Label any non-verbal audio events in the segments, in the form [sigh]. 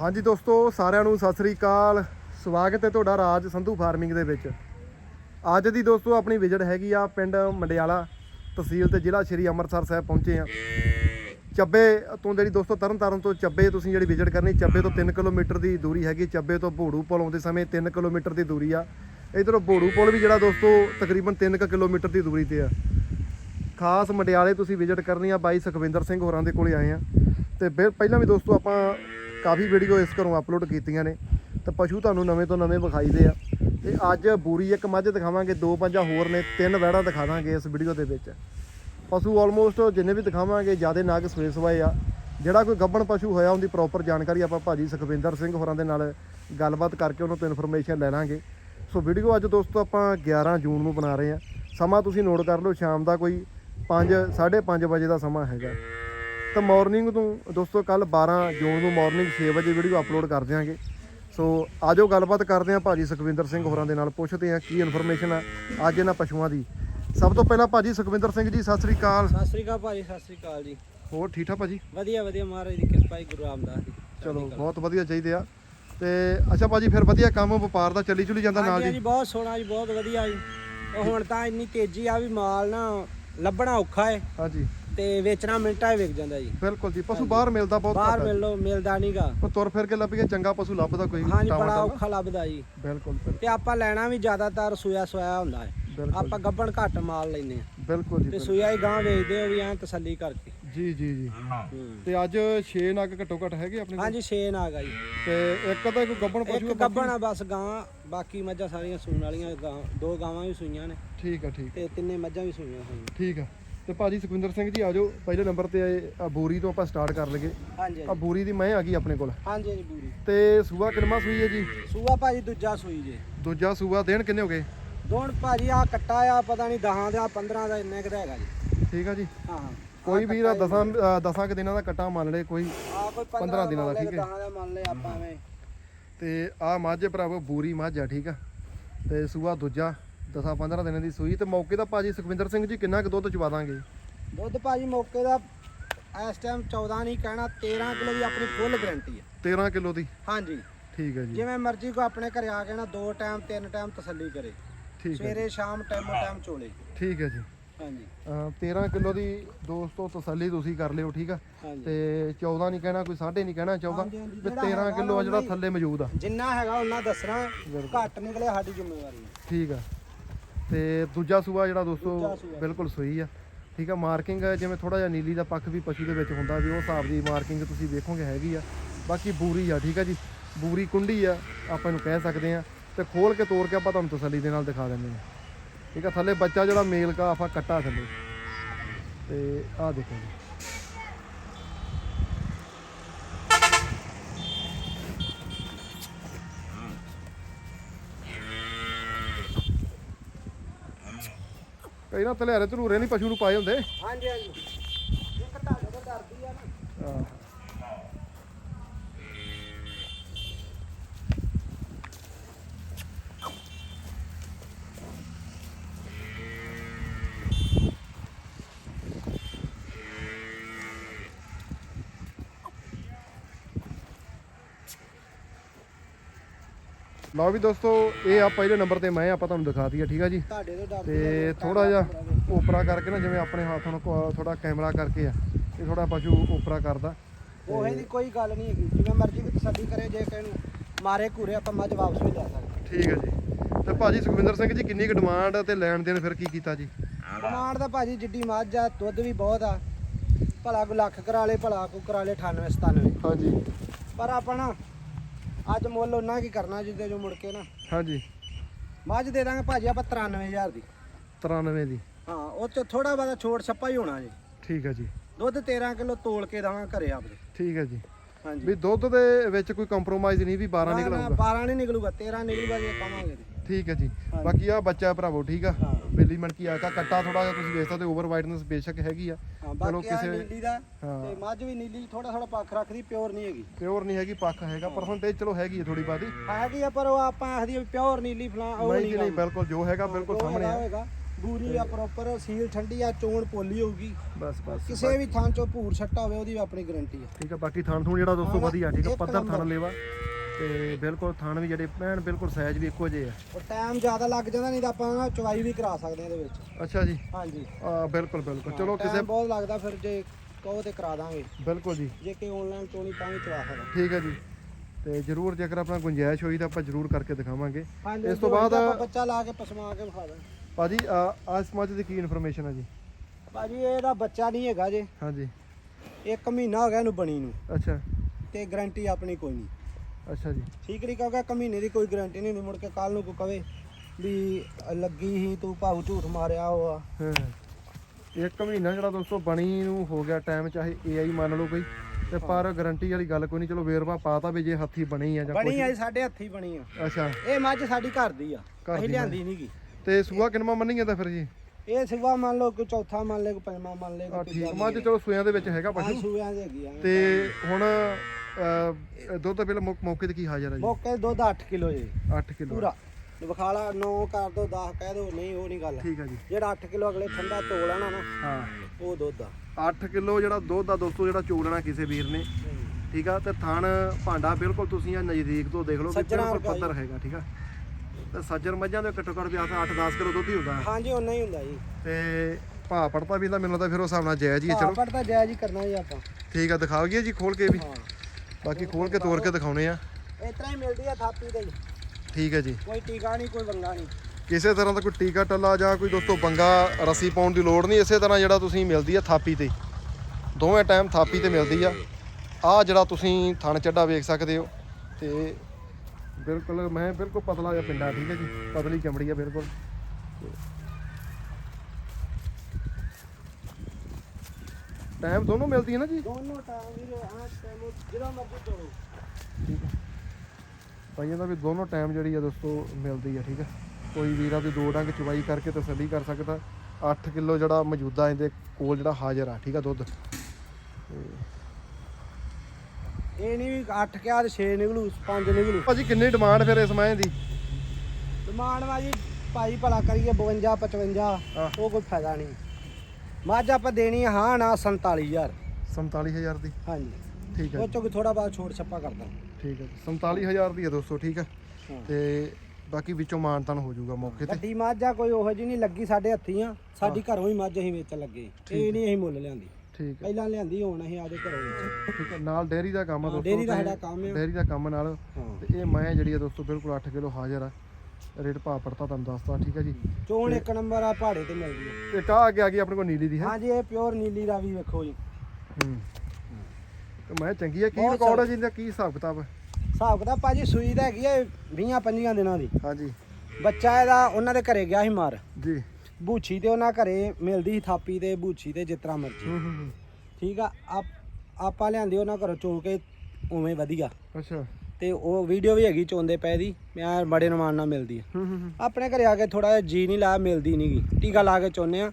ਹਾਂਜੀ ਦੋਸਤੋ, ਸਾਰਿਆਂ ਨੂੰ ਸਤਿ ਸ੍ਰੀ ਅਕਾਲ। ਸਵਾਗਤ ਹੈ ਤੁਹਾਡਾ ਰਾਜ ਸੰਧੂ ਫਾਰਮਿੰਗ ਦੇ ਵਿੱਚ। ਅੱਜ ਦੀ ਦੋਸਤੋ, ਆਪਣੀ ਵਿਜ਼ਿਟ ਹੈਗੀ ਆ ਪਿੰਡ ਮੰਡਿਆਲਾ ਤਹਿਸੀਲ ਤੇ ਜ਼ਿਲ੍ਹਾ ਸ਼੍ਰੀ ਅੰਮ੍ਰਿਤਸਰ ਸਾਹਿਬ ਪਹੁੰਚੇ ਆ ਚੱਬੇ ਤੋਂ ਜਿਹੜੀ ਦੋਸਤੋ, ਤਰਨਤਾਰਨ ਤੋਂ ਚੱਬੇ ਤੁਸੀਂ ਜਿਹੜੀ ਵਿਜ਼ਿਟ ਕਰਨੀ, ਚੱਬੇ ਤੋਂ 3 ਕਿਲੋਮੀਟਰ ਦੀ ਦੂਰੀ ਹੈਗੀ। ਚੱਬੇ ਤੋਂ ਭੋੜੂ ਪੁਲ ਆਉਂਦੇ ਸਮੇਂ 3 ਕਿਲੋਮੀਟਰ ਦੀ ਦੂਰੀ ਆ। ਇਧਰੋਂ ਭੋੜੂ ਪੁਲ ਵੀ ਜਿਹੜਾ ਦੋਸਤੋ, ਤਕਰੀਬਨ 3 ਕਿਲੋਮੀਟਰ ਦੀ ਦੂਰੀ ਤੇ ਆ। ਖਾਸ ਮੰਡਿਆਲੇ ਤੁਸੀਂ ਵਿਜ਼ਿਟ ਕਰਨੀ ਆ ਬਾਈ ਸੁਖਵਿੰਦਰ ਸਿੰਘ ਹੋਰਾਂ ਦੇ ਕੋਲੇ ਆਏ ਆ। ਤੇ ਬਿਲ- ਪਹਿਲਾਂ ਵੀ ਦੋਸਤੋ ਆਪਾਂ ਕਾਫੀ ਵੀਡੀਓ ਇਸ ਘਰੋਂ ਅਪਲੋਡ ਕੀਤੀਆਂ ਨੇ। ਤਾਂ ਪਸ਼ੂ ਤੁਹਾਨੂੰ ਨਵੇਂ ਤੋਂ ਨਵੇਂ ਵਿਖਾਈਦੇ ਆ। ਤੇ ਅੱਜ ਬੂਰੀ ਇੱਕ ਮੱਝ ਦਿਖਾਵਾਂਗੇ, ਦੋ ਪੰਜਾਂ ਹੋਰ ਨੇ, ਤਿੰਨ ਵਹਿੜਾਂ ਦਿਖਾ ਦਾਂਗੇ ਇਸ ਵੀਡੀਓ ਦੇ ਵਿੱਚ। ਪਸ਼ੂ ਆਲਮੋਸਟ ਜਿੰਨੇ ਵੀ ਦਿਖਾਵਾਂਗੇ, ਜਿਆਦੇ ਨਾਗ ਸਵੇ ਸਵਾਏ ਆ। ਜਿਹੜਾ ਕੋਈ ਗੱਬਣ ਪਸ਼ੂ ਹੋਇਆ, ਉਹਦੀ ਪ੍ਰੋਪਰ ਜਾਣਕਾਰੀ ਆਪਾਂ ਭਾਜੀ ਸੁਖਵਿੰਦਰ ਸਿੰਘ ਹੋਰਾਂ ਦੇ ਨਾਲ ਗੱਲਬਾਤ ਕਰਕੇ ਉਹਨਾਂ ਤੋਂ ਇਨਫੋਰਮੇਸ਼ਨ ਲੈ ਲਾਂਗੇ। ਸੋ ਵੀਡੀਓ ਅੱਜ ਦੋਸਤੋ ਆਪਾਂ 11 ਜੂਨ ਨੂੰ ਬਣਾ ਰਹੇ ਆ। ਸਮਾਂ ਤੁਸੀਂ ਨੋਟ ਕਰ ਲਓ, ਸ਼ਾਮ ਦਾ ਕੋਈ 5 5:30 ਵਜੇ ਦਾ ਸਮਾਂ ਹੈਗਾ। ਤਾਂ ਮਾਰਨਿੰਗ ਨੂੰ ਦੋਸਤੋ ਕੱਲ 12 ਜੂਨ ਨੂੰ ਮਾਰਨਿੰਗ 6 ਵਜੇ ਵੀਡੀਓ ਅਪਲੋਡ ਕਰ ਦਿਆਂਗੇ। ਸੋ ਆਜੋ ਗੱਲਬਾਤ ਕਰਦੇ ਹਾਂ ਭਾਜੀ ਸੁਖਵਿੰਦਰ ਸਿੰਘ ਹੋਰਾਂ ਦੇ ਨਾਲ ਪੁੱਛਦੇ ਹਾਂ ਕੀ ਇਨਫੋਰਮੇਸ਼ਨ ਆ ਅੱਜ ਇਹਨਾਂ ਪਸ਼ੂਆਂ ਦੀ। ਸਭ ਤੋਂ ਪਹਿਲਾਂ ਭਾਜੀ ਸੁਖਵਿੰਦਰ ਸਿੰਘ ਜੀ ਸਤਿ ਸ੍ਰੀ ਅਕਾਲ। ਸਤਿ ਸ੍ਰੀ ਅਕਾਲ ਭਾਜੀ ਸਤਿ ਸ੍ਰੀ ਅਕਾਲ ਜੀ। ਹੋਰ ਠੀਕ ਠਾਕ ਭਾਜੀ? ਵਧੀਆ ਵਧੀਆ ਮਹਾਰਾਜ ਦੀ ਕਿਰਪਾ ਜੀ ਗੁਰੂ ਰਾਮਦਾਸ ਦੀ। ਚਲੋ ਬਹੁਤ ਵਧੀਆ ਚਾਹੀਦੇ ਆ। ਤੇ ਅੱਛਾ ਭਾਜੀ ਫਿਰ ਵਧੀਆ ਕੰਮ ਵਪਾਰ ਦਾ ਚੱਲੀ ਚੁਲੀ ਜਾਂਦਾ ਨਾਲ ਜੀ? ਬਹੁਤ ਸੋਹਣਾ ਜੀ ਬਹੁਤ ਵਧੀਆ ਜੀ। ਹੁਣ ਤਾਂ ਇੰਨੀ ਤੇਜ਼ੀ ਆ ਵੀ ਮਾਲ ਨਾ ਲੱਭਣਾ ਔਖਾ ਹੈ ਹਾਂਜੀ। ਤੇ ਵੇਚਣਾ ਮਿੰਟਾਂ 'ਚ ਵਿਕ ਜਾਂਦਾ ਜੀ। ਬਿਲਕੁਲ ਜੀ ਪਸ਼ੂ ਬਾਹਰ ਮਿਲਦਾ ਬਹੁਤ ਬਾਹਰ ਆ। ਮਿਲ ਲੋ ਮਿਲਦਾ ਨਹੀਂਗਾ ਉਹ ਤੁਰ ਫਿਰ ਕੇ ਲੱਭੀਏ ਚੰਗਾ ਪਸ਼ੂ ਲੱਭਦਾ ਕੋਈ ਹਾਂਜੀ ਬੜਾ। ਔਖਾ ਲੱਭਦਾ ਜੀ। ਬਿਲਕੁਲ ਤੇ ਆਪਾਂ ਲੈਣਾ ਵੀ ਜ਼ਿਆਦਾਤਰ ਸੂਆ ਸੋਇਆ ਹੁੰਦਾ ਹੈ। ਆਪਾਂ ਗੱਬਣ ਘੱਟ ਮਾਲ ਲੈਨੇ ਆ ਬਿਲਕੁਲ ਜੀ ਤੇ। ਸੂਆ ਹੀ ਗਾਂ ਵੇਚਦੇ ਉਹ ਵੀ ਐਂ ਤਸੱਲੀ ਕਰਕੇ। ਜੀ ਜੀ ਜੀ। ਹੂੰ। ਤੇ ਅੱਜ 6 ਨਗ ਘੱਟੋ ਘੱਟ ਹੈਗੇ ਆਪਣੇ ਹਾਂਜੀ 6 ਨਾਗ ਆ ਜੀ। ਤੇ ਇੱਕ ਤਾਂ ਕੋਈ ਗੱਬਣ ਪਸ਼ੂ ਇੱਕ ਗੱਬਣ ਆ ਬਸ ਗਾਂ ਬਾਕੀ ਮੱਝਾਂ ਸਾਰੀਆਂ ਸੂਣ ਵਾਲੀਆਂ ਦੋ ਗਾਵਾਂ ਵੀ ਸੂਈਆਂ ਨੇ। ਠੀਕ ਆ ਠੀਕ ਤੇ ਤਿੰਨੇ ਮੱਝਾਂ ਵੀ ਸੂਈਆਂ ਹੋਈਆਂ। ਠੀਕ ਆ। ਤੇ ਭਾਜੀ ਸੁਖਵਿੰਦਰ ਸਿੰਘ ਜੀ ਆਜੋ ਪਹਿਲੇ ਨੰਬਰ ਤੇ ਆ ਬੋਰੀ ਤੋਂ ਆਪਾਂ ਸਟਾਰਟ ਕਰ ਲਈਏ। ਹਾਂਜੀ ਆ ਬੋਰੀ ਦੀ ਮੈਂ ਆ ਗਈ ਆਪਣੇ ਕੋਲ। ਹਾਂਜੀ ਹਾਂਜੀ ਪੂਰੀ ਤੇ ਸੂਆ ਕਿੰਨਵਾਂ ਸੂਈ ਹੈ ਜੀ? ਸੂਆ ਭਾਜੀ ਦੂਜਾ ਸੂਈ ਜੇ। ਦੂਜਾ ਸੂਆ ਦੇਣ ਕਿੰਨੇ ਹੋ ਗਏ? ਦੋਣ ਭਾਜੀ ਆ ਕੱਟਾ ਆ ਪਤਾ ਨਹੀਂ 10 ਦਾ 15 ਦਾ ਇੰਨੇ ਕੁ ਦਾ ਹੈਗਾ ਜੀ। ਠੀਕ ਆ ਜੀ। ਹਾਂ ਕੋਈ ਵੀ ਦਾ ਦਸਾਂ ਅ, ਦਸਾਂ ਕੁ ਦਿਨਾਂ ਦਾ ਕੱਟਾ ਮੰਨ ਲਏ ਕੋਈ ਆ ਕੋਈ 15 ਦਿਨਾਂ ਦਾ, ਠੀਕ ਹੈ। 10 ਦਾ ਮੰਨ ਲੈ ਆਪਾਂ ਐਵੇਂ। ਤੇ ਆ ਮੱਝ ਭਰਾਵੋ ਬੂਰੀ ਮੱਝ ਠੀਕ ਆ। ਤੇ ਸੂਆ ਦੂਜਾ। ਦਸਾਂ 15 ਦਿਨਾਂ ਦੀ ਸੂਈ ਤੇ ਮੌਕੇ ਦਾ ਭਾਜੀ ਸੁਖਵਿੰਦਰ ਸਿੰਘ ਜੀ ਕਿੰਨਾ ਕੁ ਦੁੱਧ ਚਵਾ ਦਾਂਗੇ? ਦੁੱਧ ਭਾਜੀ ਮੌਕੇ ਦਾ ਇਸ ਟਾਈਮ 14 ਨਹੀਂ ਕਹਿਣਾ 13 ਕਿਲੋ ਦੀ ਆਪਣੀ ਫੁੱਲ ਗਾਰੰਟੀ ਹੈ। 13 ਕਿਲੋ ਦੀ? ਹਾਂਜੀ। ਠੀਕ ਹੈ ਜੀ। ਜਿਵੇਂ ਮਰਜ਼ੀ ਕੋ ਆਪਣੇ ਘਰੇ ਆ ਕੇ ਨਾ ਦੋ ਟਾਈਮ ਤਿੰਨ ਟਾਈਮ ਤਸੱਲੀ ਕਰੇ। ਠੀਕ ਹੈ ਸਵੇਰੇ ਸ਼ਾਮ ਟਾਈਮੋ ਟਾਈਮ ਚੋਲੇ। ਠੀਕ ਹੈ ਜੀ। ਹਾਂਜੀ। ਅ, 13 ਕਿਲੋ ਦੀ ਦੋਸਤੋ ਤਸੱਲੀ ਤੁਸੀਂ ਕਰ ਲਿਓ ਠੀਕ ਆ? ਤੇ 14 ਨਹੀਂ ਕਹਿਣਾ ਕੋਈ 5.5 ਨਹੀਂ ਕਹਿਣਾ 14 ਹਾਂਜੀ, ਹਾਂਜੀ, ਵੀ ਜਿਹੜਾ 13 ਹੈਗਾ ਕਿਲੋ ਆ ਜਿਹੜਾ ਥੱਲੇ ਮੌਜੂਦ ਆ। ਜਿੰਨਾ ਹੈਗਾ ਉਹਨਾਂ ਦੱਸਣਾ ਘੱਟ ਨਿਕਲੇ ਸਾਡੀ ਜ਼ਿੰਮੇਵਾਰੀ ਠੀਕ ਆ। ਤੇ ਦੂਜਾ ਸੂਆ ਜਿਹੜਾ ਦੋਸਤੋ। ਬਿਲਕੁਲ ਸਹੀ ਆ। ਠੀਕ ਆ ਮਾਰਕਿੰਗ ਜਿਵੇਂ ਥੋੜਾ ਜਿਹਾ ਨੀਲੀ ਦਾ ਪੱਖ ਵੀ ਪਸ਼ੂ ਦੇ ਵਿੱਚ ਹੁੰਦਾ ਵੀ ਉਹ ਹਿਸਾਬ ਦੀ ਮਾਰਕਿੰਗ ਤੁਸੀਂ ਵੇਖੋਗੇ ਹੈਗੀ ਆ। ਬਾਕੀ ਬੂਰੀ ਆ ਠੀਕ ਆ ਜੀ। ਬੂਰੀ ਕੁੰਡੀ ਆ ਆਪਾਂ ਇਹਨੂੰ ਕਹਿ ਸਕਦੇ ਆ। ਤੇ ਖੋਲ ਕੇ ਤੋੜ ਕੇ ਆਪਾਂ ਤੁਹਾਨੂੰ ਤਸੱਲੀ ਦੇ ਨਾਲ ਦਿਖਾ ਦਿੰਦੇ ਆ। ਠੀਕ ਆ ਥੱਲੇ ਬੱਚਾ ਜਿਹੜਾ ਮੇਲ ਕਾ ਆਪਾਂ ਕੱਟਾ ਥੱਲੇ। ਤੇ ਆਹ ਦੇਖੋ ਜੀ। ਕਈ ਨਾ ਤਲਿਆਰੇ ਧਲੂਰੇ ਨਹੀਂ ਪਸ਼ੂ ਨੂੰ ਪਾਏ ਹੁੰਦੇ। ਹਾਂਜੀ ਹਾਂਜੀ ਇੱਕ ਤੁਹਾਡੇ ਤੋਂ ਡਰਦੀ ਆ ਨਾ ਆਹ। ਲਓ ਵੀ ਦੋਸਤੋ ਇਹ ਆ ਪਹਿਲੇ ਨੰਬਰ ਤੇ ਮੈਂ ਆਪਾਂ ਤੁਹਾਨੂੰ ਦਿਖਾਤੀ ਆ ਠੀਕ ਆ ਜੀ? ਤੋਂ ਥੋੜਾ ਜਿਹਾ ਓਪਰਾ ਕਰਕੇ ਨਾ ਜਿਵੇਂ ਆਪਣੇ ਹੱਥ ਨੂੰ ਥੋੜਾ ਕੈਮਰਾ ਕਰਕੇ ਆ ਇਹ ਥੋੜਾ ਪਸ਼ੂ ਓਪਰਾ ਕਰਦਾ। ਉਹੇ ਦੀ ਕੋਈ ਗੱਲ ਨਹੀਂ ਹੈਗੀ। ਜਿਵੇਂ ਮਰਜ਼ੀ ਵੀ ਤਸੱਲੀ ਕਰੇ ਜੇ ਕਿਸੇ ਨੂੰ ਮਾਰੇ ਘੂਰੇ ਆਪਾਂ ਮੱਝ ਵਾਪਸ ਵੀ ਲੈ ਸਕਦੇ। ਠੀਕ ਹੈ ਜੀ। ਤੇ ਭਾਜੀ ਸੁਖਵਿੰਦਰ ਸਿੰਘ ਜੀ ਕਿੰਨੀ ਕੁ ਡਿਮਾਂਡ ਤੇ ਲੈਣ ਦੇਣ ਫਿਰ ਕੀ ਕੀਤਾ ਜੀ? ਡਿਮਾਂਡ ਦਾ ਭਾਜੀ ਜਿੱਡੀ ਮੱਝ ਆ ਦੁੱਧ ਵੀ ਬਹੁਤ ਆ। ਭਲਾ ਕੋ ਲੱਖ ਕਰਾ ਲੇ ਭਲਾ ਕੋ ਕਰਾ ਲੇ 98 97 ਹਾਂਜੀ। ਪਰ ਆਪਾਂ ਨਾ ਅੱਜ ਮੁੱਲ ਉਹਨਾਂ ਕੀ ਕਰਨਾ ਜਿੱਦੇ ਜੋ ਮੁੜ ਕੇ ਨਾ। ਹਾਂਜੀ। ਮੱਝ ਦੇ ਦਾਂਗੇ ਭਾਜੀ ਆਪਾਂ 93000 ਦੀ। 93 ਦੀ। ਹਾਂ ਉਹ ਚ ਥੋੜਾ ਬਹੁਤਾ ਛੋਟ ਛੱਪਾ ਹੀ ਹੋਣਾ ਜੀ। ਠੀਕ ਹੈ ਜੀ। ਦੁੱਧ 13 ਕਿਲੋ ਤੋਲ ਕੇ ਦਵਾਂ ਘਰੇ ਆਪਦੇ ਠੀਕ ਹੈ ਜੀ। ਹਾਂਜੀ। ਵੀ ਦੁੱਧ ਦੇ ਵਿੱਚ ਕੋਈ ਕੰਪਰੋਮਾਈਜ਼ ਨਹੀਂ ਵੀ 12 ਨਿਕਲੂਗਾ 12 ਨਹੀਂ ਨਿਕਲੂਗਾ 13 ਨਿਕਲੂਗਾ ਜੇ ਪਾਵਾਂਗੇ ਤੇ। ਠੀਕ ਹੈ ਜੀ। ਬਾਕੀ ਆ ਬੱਚਾ ਭਰਾਵੋ ਠੀਕ ਆ? ਬਿੱਲੀ ਮਣਕੀ ਆਕਾ ਕੱਟਾ ਥੋੜਾ ਜਿਹਾ ਤੁਸੀਂ ਵੇਖ ਸਕਦੇ ਓਵਰ ਵਾਈਡਨੈਸ ਬੇਸ਼ੱਕ ਹੈਗੀ ਆ। ਚਲੋ ਆ ਕਿਸੇ- ਨੀਲੀ ਦਾ ਤੇ ਮੱਝ ਵੀ ਨੀਲੀ ਥੋੜਾ ਥੋੜਾ ਪੱਖ ਰੱਖਦੀ ਪਿਓਰ ਨਹੀਂ ਹੈਗੀ। ਪਿਓਰ ਨਹੀਂ ਹੈਗੀ ਪੱਖ ਹੈਗਾ ਪਰਸੈਂਟੇਜ ਚਲੋ ਹੈਗੀ ਹੈ ਥੋੜੀ ਬਾਦੀ ਹੈਗੀ ਆ ਪਰ ਉਹ ਆਪਾਂ ਆਖਦੀ ਪਿਓਰ ਨੀਲੀ ਫਲਾਂ ਉਹ ਨਹੀਂ ਨਹੀਂ ਬਿਲਕੁਲ ਜੋ ਹੈਗਾ ਬਿਲਕੁਲ ਸਾਹਮਣੇ ਆ। ਬੂਰੀ ਆ ਪ੍ਰੋਪਰ ਸੀਲ ਠੰਡੀ ਆ ਚੋਣ ਪੋਲੀ ਹੋਊਗੀ। ਬਸ ਬਸ ਕਿਸੇ ਵੀ ਥਾਂ ਚੋਂ ਭੂਰ ਛੱਟਾ ਹੋਵੇ ਉਹਦੀ ਆਪਣੀ ਗਾਰੰਟੀ ਆ। ਠੀਕ ਆ ਬਾਕੀ ਥਣ ਥੂਣ ਜਿਹੜਾ ਦੋਸਤੋ ਵਧੀਆ ਠੀਕ ਆ ਪੱਧਰ। ਥਣ ਲੇਵਾ। ਤੇ ਬਿਲਕੁਲ ਥਣ ਵੀ ਜਿਹੜੇ ਪੈਣ ਬਿਲਕੁਲ ਸਾਈਜ਼ ਵੀ ਇੱਕੋ ਜਿਹੇ ਆ। ਉਹ ਟਾਈਮ ਜ਼ਿਆਦਾ ਲੱਗ ਜਾਂਦਾ ਨਹੀਂ ਤਾਂ ਆਪਾਂ ਚਵਾਈ ਵੀ ਕਰਾ ਸਕਦੇ ਹਾਂ ਇਹਦੇ ਵਿੱਚ। ਅੱਛਾ ਜੀ। ਹਾਂਜੀ। ਆ ਬਿਲਕੁਲ ਬਿਲਕੁਲ। ਚਲੋ ਕਿਸੇ ਟਾਈਮ ਬਹੁਤ ਲੱਗਦਾ ਫਿਰ ਜੇ ਕਹੋ ਤੇ ਕਰਾ ਦਾਂਗੇ। ਬਿਲਕੁਲ ਜੀ। ਜੇ ਕਿ ਆਨਲਾਈਨ ਚੋਣੀ ਤਾਂ ਵੀ ਚਵਾ ਸਕਦਾ। ਠੀਕ ਹੈ ਜੀ। ਤੇ ਜਰੂਰ ਜੇਕਰ ਆਪਣਾ ਗੁੰਜਾਇਸ਼ ਹੋਈ ਤਾਂ ਆਪਾਂ ਜਰੂਰ ਕਰਕੇ ਦਿਖਾਵਾਂਗੇ। ਹਾਂਜੀ ਇਸ ਤੋਂ ਜੋ ਬਾਅਦ ਆਪਾਂ ਬੱਚਾ ਲਾ ਕੇ ਪਸਮਾ ਕੇ ਵਿਖਾ ਦਾਂ ਭਾਜੀ ਆ ਇਸ ਮੱਝ ਦੀ ਕੀ ਇਨਫੋਰਮੇਸ਼ਨ ਹੈ ਜੀ? ਭਾਜੀ ਇਹਦਾ ਬੱਚਾ ਨਹੀਂ ਹੈਗਾ ਜੇ। ਹਾਂਜੀ। ਇੱਕ ਮਹੀਨਾ ਹੋ ਗਿਆ ਇਹਨੂੰ ਬਣੀ ਨੂੰ। ਅੱਛਾ। ਤੇ ਗਾਰੰਟੀ ਆਪਣੀ ਕੋਈ ਨਹੀਂ। ਅੱਛਾ ਜੀ। ਠੀਕ ਨਹੀਂ ਕਿਉਂਕਿ ਇੱਕ ਮਹੀਨੇ ਦੀ ਕੋਈ ਗਾਰੰਟੀ ਨਹੀਂ ਹੁੰਦੀ ਮੁੜ ਕੇ ਕੱਲ ਨੂੰ ਕੋਈ ਕਵੇ ਵੀ ਲੱਗੀ ਸੀ ਤੂੰ ਭਾਉ ਝੂਠ ਮਾਰਿਆ ਉਹ ਆ ਹਾਂ। ਇੱਕ ਮਹੀਨਾ ਜਿਹੜਾ ਦੋਸਤੋ ਬਣੀ ਨੂੰ ਹੋ ਗਿਆ ਟਾਈਮ ਚਾਹੇ ਏਆਈ ਮੰਨ ਲਓ ਕੋਈ ਤੇ ਪਰ ਗਾਰੰਟੀ ਵਾਲੀ ਗੱਲ ਕੋਈ ਨਹੀਂ ਚਲੋ ਵੇਰਵਾ ਪਾਤਾ ਵੀ ਜੇ ਹੱਥੀ ਬਣੀ ਆ ਜਾਂ ਬਣੀ ਆ ਜੀ, ਸਾਡੇ ਹੱਥੀ ਬਣੀ ਆ। ਅੱਛਾ। ਇਹ ਮੱਝ ਸਾਡੀ ਘਰ ਦੀ ਆ ਘਰ ਅਸੀਂ ਦੀ ਲਿਆਂਦੀ ਨਹੀਂਗੀ ਤੇ ਸੂਆ ਕਿੰਨਵਾਂ ਮੰਨੀ ਜਾਂਦਾ ਫਿਰ ਜੀ? ਇਹ ਸਿਵਾ ਮੰਨ ਲਓ ਕੋਈ ਚੌਥਾ ਮੰਨ ਲੈ ਕੋਈ ਪੰਜਵਾਂ ਮੰਨ ਲੈ ਆ ਕੋਈ ਠੀਕ। ਮੱਝ ਚਲੋ ਸੂਆਂ ਦੇ ਵਿੱਚ ਹੈਗਾ ਪੰਜ ਪਸ਼ੂ ਸੂਆਂ ਦੀ ਹੈਗੀ ਆ ਤੇ ਹੁਣ ਅਹ, ਦੁੱਧ ਬਿਲ ਮੌਕੇ ਤੇ ਕੀ ਹਾਜ਼ਰ ਹੈ ਜੀ? ਮੌਕੇ ਦੁੱਧ 8 ਕਿਲੋ ਜੀ। 8 ਕਿਲੋ। ਪੂਰਾ। ਵਿਖਾਲਾ 9 ਕਰ ਦੋ 10 ਕਹਿ ਦੋ ਨਹੀਂ ਉਹ ਨਹੀਂ ਗੱਲ। ਠੀਕ ਹੈ ਜੀ। ਜਿਹੜਾ 8 ਕਿਲੋ ਅਗਲੇ ਠੰਡਾ ਤੋਲ ਆਣਾ ਨਾ ਹਾਂ। ਉਹ ਦੁੱਧ ਆ। 8 ਕਿਲੋ ਜਿਹੜਾ ਦੁੱਧ ਦਾ ਦੋਸਤੋ ਜਿਹੜਾ ਚੋਲਣਾ ਕਿਸੇ ਵੀਰ ਨੇ। ਠੀਕ ਆ ਤੇ ਥਣ ਭਾਂਡਾ ਬਿਲਕੁਲ ਤੁਸੀਂ ਆ ਨਜ਼ਦੀਕ ਤੋਂ ਦੇਖ ਲਓ ਕਿ ਬਿਲਕੁਲ ਵਰਗਾ ਪੱਧਰ ਹੈਗਾ ਠੀਕ ਆ। ਤੇ ਸੱਜਰ ਮੱਝਾਂ ਦੇ ਘੱਟੋ ਘੱਟ ਵੀ 8-10 ਕਿਲੋ ਦੁੱਧ ਹੀ ਹੁੰਦਾ। ਹਾਂਜੀ ਉਹਨਾਂ ਹੀ ਹੁੰਦਾ ਜੀ। ਤੇ ਭਾ ਪੜਤਾ ਵੀ ਤਾਂ ਮੈਨੂੰ ਲੱਗਦਾ ਫਿਰ ਉਸ ਹਿਸਾਬ ਨਾਲ ਜਾਇਜ਼ ਹੀ ਹੈ, ਚਲੋ। ਤਾਂ ਜਾਇਜ਼ ਹੀ ਕਰਨਾ ਜੀ ਆਪਾਂ। ਠੀਕ ਆ ਦਿਖਾਓਗੇ ਜੀ ਖੋਲ ਕੇ ਵੀ। ਹਾਂ। ਬਾਕੀ ਖੋਲ ਕੇ ਤੋੜ ਕੇ ਦਿਖਾਉਣੇ ਆ। ਇਸ ਤਰ੍ਹਾਂ ਹੀ ਮਿਲਦੀ ਆ ਥਾਪੀ ਜੀ। ਠੀਕ ਹੈ ਜੀ। ਕੋਈ ਟੀਕਾ ਨਹੀਂ ਕੋਈ ਵੰਗਾ ਨਹੀਂ। ਕਿਸੇ ਤਰ੍ਹਾਂ ਦਾ ਕੋਈ ਟੀਕਾ ਟੱਲਾ ਜਾਂ ਕੋਈ ਦੋਸਤੋ ਬੰਗਾ ਰੱਸੀ ਪਾਉਣ ਦੀ ਲੋੜ ਨਹੀਂ ਇਸੇ ਤਰ੍ਹਾਂ ਜਿਹੜਾ ਤੁਸੀਂ ਮਿਲਦੀ ਆ ਥਾਪੀ ਤੇ। ਦੋਵੇਂ ਟਾਈਮ ਥਾਪੀ ਤੇ ਮਿਲਦੀ ਆ। ਆ ਜਿਹੜਾ ਤੁਸੀਂ ਥਣ ਚੱਡਾ ਵੇਖ ਸਕਦੇ ਹੋ ਤੇ ਬਿਲਕੁਲ ਮੈਂ ਬਿਲਕੁਲ ਪਤਲਾ ਜਿਹਾ ਪਿੰਡਾ ਠੀਕ ਹੈ ਜੀ? ਪਤਲੀ ਚਮੜੀ ਆ ਬਿਲਕੁਲ। ਟਾਈਮ ਦੋਨੋਂ ਮਿਲਦੀ ਹੈ ਨਾ ਜੀ? ਦੋਨੋਂ ਟਾਈਮ ਵੀਰੇ ਆ ਟਾਈਮ ਜਿਹੜਾ ਮਰਜ਼ੀ ਤੋੜੋ ਠੀਕ ਹੈ। ਭਾਈਆਂ ਦਾ ਵੀ ਦੋਨੋਂ ਟਾਈਮ ਜਿਹੜੀ ਆ ਦੋਸਤੋ ਮਿਲਦੀ ਆ ਠੀਕ ਹੈ। ਕੋਈ ਵੀਰਾ ਵੀ ਦੋ ਡੰਗ ਚਵਾਈ ਕਰਕੇ ਤਸੱਲੀ ਕਰ ਸਕਦਾ। 8 ਕਿਲੋ ਜਿਹੜਾ ਮੌਜੂਦਾ ਇਹਦੇ ਕੋਲ ਜਿਹੜਾ ਹਾਜ਼ਰ ਆ ਠੀਕ ਆ ਦੁੱਧ। ਇਹ ਨਹੀਂ ਵੀ 8 ਕਿਹਾ ਤੇ 6 ਨਿਕਲੂ 5 ਨਿਕਲੂ। ਭਾਜੀ ਕਿੰਨੀ ਡਿਮਾਂਡ ਫਿਰ ਇਸ ਮੈਂ ਦੀ? ਡਿਮਾਂਡ ਵਾ ਜੀ ਭਾਈ ਭਲਾ ਕਰੀਏ 52 55 ਹਾਂ। ਉਹ ਕੋਈ ਫਾਇਦਾ ਨਹੀਂ। ਮੱਝ ਆਪਾਂ ਦੇਣੀ ਹਾਂ ਨਾ 47000 47000 ਦੀ? ਹਾਂਜੀ। ਠੀਕ ਹੈ ਉਹ ਚੋਂ ਥੋੜਾ ਬਹੁਤ ਛੋਟ ਛੱਪਾ ਕਰਦਾ। ਠੀਕ ਹੈ 47000 ਦੀ ਹੈ ਦੋਸਤੋ ਠੀਕ ਹੈ। ਤੇ ਬਾਕੀ ਵਿੱਚੋਂ ਮਾਨਤਨ ਹੋ ਜਾਊਗਾ ਮੌਕੇ ਤੇ। ਵੱਡੀ ਮੱਝ ਆ ਕੋਈ ਉਹੋ ਜਿਹੀ ਨਹੀਂ ਲੱਗੀ ਸਾਡੇ ਹੱਥੀਂ ਆ। ਸਾਡੀ ਘਰੋਂ ਹੀ ਮੱਝ ਅਸੀਂ ਵੇਚਣ ਲੱਗੇ। ਇਹ ਨਹੀਂ ਅਸੀਂ ਮੁੱਲ ਲਿਆਂਦੀ। ਠੀਕ ਹੈ। ਪਹਿਲਾਂ ਲਿਆਂਦੀ ਹੁਣ ਅਸੀਂ ਆਦੇ ਘਰੋਂ ਵੇਚ। ਠੀਕ ਹੈ। ਨਾਲ ਡੇਅਰੀ ਦਾ ਕੰਮ ਆ ਦੋਸਤੋ ਡੇਅਰੀ ਦਾ ਸਾਡਾ ਕੰਮ ਆ। ਡੇਅਰੀ ਦਾ ਕੰਮ ਨਾਲ। ਤੇ ਇਹ ਮੈਂ ਜਿਹੜੀ ਆ ਦੋਸਤੋ ਬਿਲਕੁਲ 8 ਕਿਲੋ ਹਾਜ਼ਰ ਆ। ਰੇਟ ਭਾਅ ਪੜਤਾ ਤੁਹਾਨੂੰ ਦੱਸਦਾ ਠੀਕ ਹੈ ਜੀ? ਚੋਣ ਇੱਕ ਨੰਬਰ ਆ ਪਹਾੜੇ ਤੇ ਮਿਲਦੀ ਆ ਇੱਕ ਆ ਅੱਗੇ ਆ ਗਈ ਆਪਣੇ ਕੋਲ ਨੀਲੀ ਦੀ ਹੈ। ਹਾਂਜੀ ਇਹ ਪਿਓਰ ਨੀਲੀ ਦਾ ਵੀ ਵੇਖੋ ਜੀ। ਹੂੰ। ਤੇ ਮੈਂ ਚੰਗੀ ਆ ਕੀ ਬਹੁਤ ਰਿਕਾਰਡ ਹੈ ਜਿੰਦਾ ਕੀ ਹਿਸਾਬ ਕਿਤਾਬ ਹੈ? ਹਿਸਾਬ ਕਿਤਾਬ ਭਾਜੀ ਸੂਈ ਦਾ ਹੈਗੀ ਹੈ 20 25 ਦਿਨਾਂ ਦੀ। ਹਾਂਜੀ। ਬੱਚਾ ਇਹਦਾ ਉਹਨਾਂ ਦੇ ਘਰੇ ਗਿਆ ਸੀ ਮਾਰ। ਜੀ। ਬੂਛੀ ਤੇ ਉਹਨਾਂ ਘਰੇ ਮਿਲਦੀ ਸੀ ਥਾਪੀ ਤੇ ਬੂਛੀ ਤੇ ਜਿਤਨਾ ਮਰਜ਼ੀ। ਹੂੰ ਹੂੰ ਹੂੰ। ਠੀਕ ਆ ਆਪ ਆਪਾਂ ਲਿਆਂਦੀ ਉਹਨਾਂ ਘਰੋਂ ਚੋ ਕੇ ਉਵੇਂ ਵਧੀਆ। ਅੱਛਾ। ਤੇ ਉਹ ਵੀਡੀਓ ਵੀ ਹੈਗੀ ਚੋਂਦੇ ਪਏ ਦੀ ਮੈਂ ਬੜੇ ਨਮਾਨ ਨਾਲ ਮਿਲਦੀ ਆ। ਹੂੰ ਆਪਣੇ ਘਰੇ ਆ ਕੇ ਥੋੜਾ ਜਿਹਾ ਜੀ ਨਹੀਂ ਲਾਇਆ ਮਿਲਦੀ ਨਹੀਂਗੀ ਟੀਕਾ ਲਾ ਕੇ ਚੋਨੇ ਆ।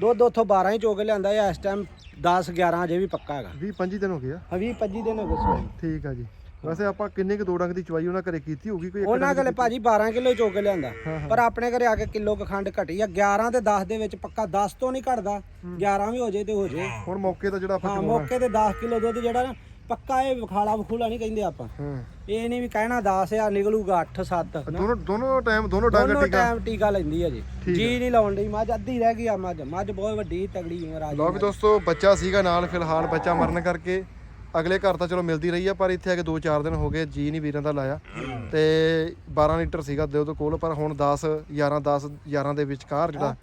ਦੁੱਧ ਉੱਥੋਂ 12 ਹੀ ਚੋ ਕੇ ਲਿਆਂਦਾ ਇਹ ਇਸ ਟਾਈਮ 10 11 ਅਜੇ ਵੀ ਪੱਕਾ ਹੈਗਾ। 20 25 ਦਿਨ ਹੋ ਗਏ ਆ। 20 25 ਦਿਨ ਹੋ ਗਏ ਸੋਈ ਠੀਕ ਆ ਜੀ। ਵੈਸੇ ਆਪਾਂ ਕਿੰਨੇ ਕੁ ਦੋ ਡੰਗ ਦੀ ਚਵਾਈ ਉਹਨਾਂ ਘਰੇ ਕੀਤੀ ਹੋਊਗੀ ਕੋਈ ਉਹਨਾਂ ਦੀ ਭਾਜੀ 12 ਕਿਲੋ ਚੋ ਕੇ ਲਿਆਂਦਾ। ਪਰ ਆਪਣੇ ਘਰੇ ਆ ਕੇ ਕਿਲੋ ਕ ਖੰਡ ਘਟੀ ਆ। 11 ਤੇ 10 ਦੇ ਵਿੱਚ ਪੱਕਾ 10 ਤੋਂ ਨਹੀਂ ਘਟਦਾ। 11 ਵੀ ਹੋ ਜੇ ਤੇ ਹੋ ਜੇ ਹੁਣ ਮੌਕੇ ਤੇ ਜਿਹੜਾ ਆਪਾਂ ਹਾਂ ਮੌਕੇ ਤੇ 10 ਕਿਲੋ ਦੁੱਧ ਜਿਹੜਾ ਨਾ ਪੱਕਾ ਇਹ ਵਿਖਾਲਾ ਵਿਖੂਲਾ ਨਹੀਂ ਕਹਿੰਦੇ ਆਪਾਂ। ਹਾਂ। ਇਹ ਨਹੀਂ ਵੀ ਕਹਿਣਾ 10 ਆ ਨਿਕਲੂਗਾ 8 7 ਦੋਨੋਂ ਦੋਨੋਂ ਟਾਈਮ ਦੋਨੋਂ ਡੰਗ ਦੋਨੋਂ ਟੀਕਾ। ਟਾਈਮ ਟੀਕਾ ਲੈਂਦੀ ਆ ਜੀ। ਜੀ ਨਹੀਂ ਲਾਉਣ ਦੀ ਮੱਝ ਅੱਧੀ ਰਹਿ ਗਈ ਆ ਮੱਝ। ਮੱਝ ਬਹੁਤ ਵੱਡੀ ਤਗੜੀ ਰਾਜੀ ਲਓ ਵੀ ਦੋਸਤੋ ਬੱਚਾ ਸੀਗਾ ਨਾਲ ਫਿਲਹਾਲ ਬੱਚਾ ਮਰਨ ਕਰਕੇ। ਅਗਲੇ ਘਰ ਤਾਂ ਚਲੋ ਮਿਲਦੀ ਰਹੀ ਆ ਪਰ ਇੱਥੇ ਆ ਕੇ 2-4 ਦਿਨ ਹੋ ਗਏ ਜੀ ਨਹੀਂ ਵੀਰਾਂ ਦਾ ਲਾਇਆ। ਤੇ 12 ਲੀਟਰ ਸੀਗਾ ਦੁੱਧ ਕੋਲ ਪਰ ਹੁਣ 10 11 10 11 ਦੇ ਵਿਚਕਾਰ ਜਿਹੜਾ